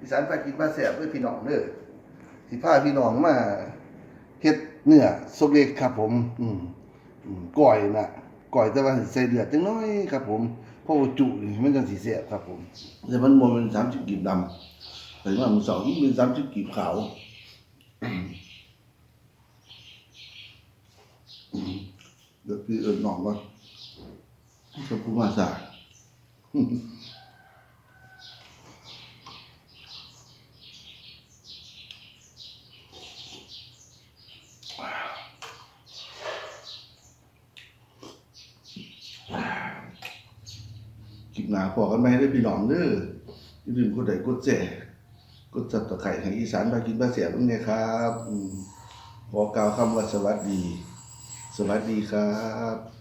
อีสานพากินมาแซ่บเด้อพี่น้องเด้อสิพาพี่น้องมาเฮ็ดเนื้อสกเล็กครับ ผม อืมอืมก้อยน่ะก้อยแต่ว่าใส่เลือดจังน้อยครับ ผมเพราะว่าจุนี่มันจังสิแซ่บครับ ผมแต่มันบ่แม่น30กีบดำแต่ว่ามื้อเช้านี่เป็น30กีบขาวเดี๋ยวพี่เอิ้นน้องก่อนขอบคุณมากจ้ะ คลิปหนาพอกันไหมได้พี่น้องเด้ออย่าลืมกดไลค์กดแชร์กดจับตะไคร้ทางอีสานพากินพาเสียบ้างเนี่ยครับขอกล่าวคำว่าสวัสดี สวัสดีครับ